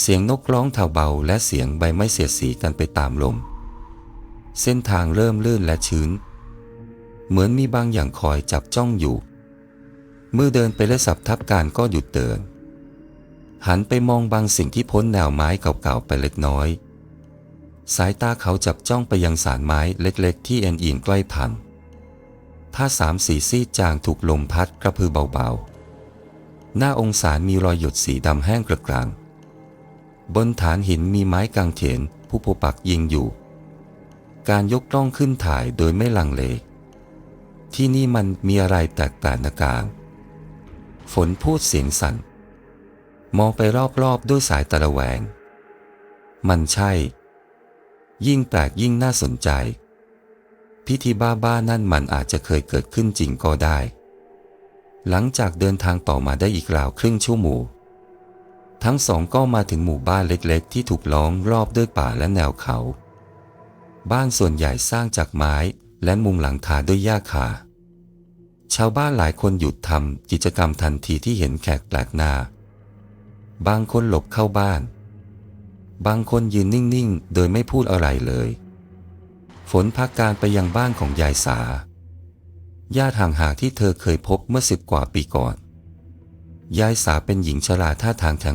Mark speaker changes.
Speaker 1: เสียงนกร้องเท่าเบาและเสียงใบไม้เสียดสีกันไปตามลม เส้นทางเริ่มลื่นและชื้น เหมือนมีบางอย่างคอยจับจ้องอยู่ เมื่อเดินไปและสับทับการก็หยุดเดิน หันไปมองบางสิ่งที่พ้นแนวไม้เก่าๆไปเล็กน้อย สายตาเขาจับจ้องไปยังสารไม้เล็กๆ ที่เอ็นเอียงใกล้พันผ้าสามสีซีดจางถูกลมพัดกระพือเบาๆ หน้าองศามีรอยหยดสีดำแห้งกระกราง บนฐานหินมีไม้กางเขนผู้ปกปักยิงอยู่ การยกกล้องขึ้นถ่ายโดยไม่ลังเล ที่นี่มันมีอะไรแตกต่างนากางฝนพูดเสียงสั่น มองไปรอบๆด้วยสายตะระแวง มันใช่ ยิ่งแปลกยิ่งน่าสนใจ พิธีบ้าๆนั่นมันอาจจะเคยเกิดขึ้นจริงก็ได้ หลังจากเดินทางต่อมาได้อีกราวครึ่งชั่วโมง ทั้งสองก็มาถึงหมู่บ้านเล็กๆ ที่ถูกล้อมรอบด้วยป่าและแนวเขา บ้านส่วนใหญ่สร้างจากไม้และมุงหลังคาด้วยหญ้าคา ชาวบ้านหลายคนหยุดทำกิจกรรมทันทีที่เห็นแขกแปลกหน้า บางคนหลบเข้าบ้าน บางคนยืนนิ่งๆ โดยไม่พูดอะไรเลย ฝนพักการไปยังบ้านของยายสาญาติห่างหาที่เธอเคยพบเมื่อสิบกว่าปีก่อน ยายสาเป็นหญิงชราท่าทางแข็ง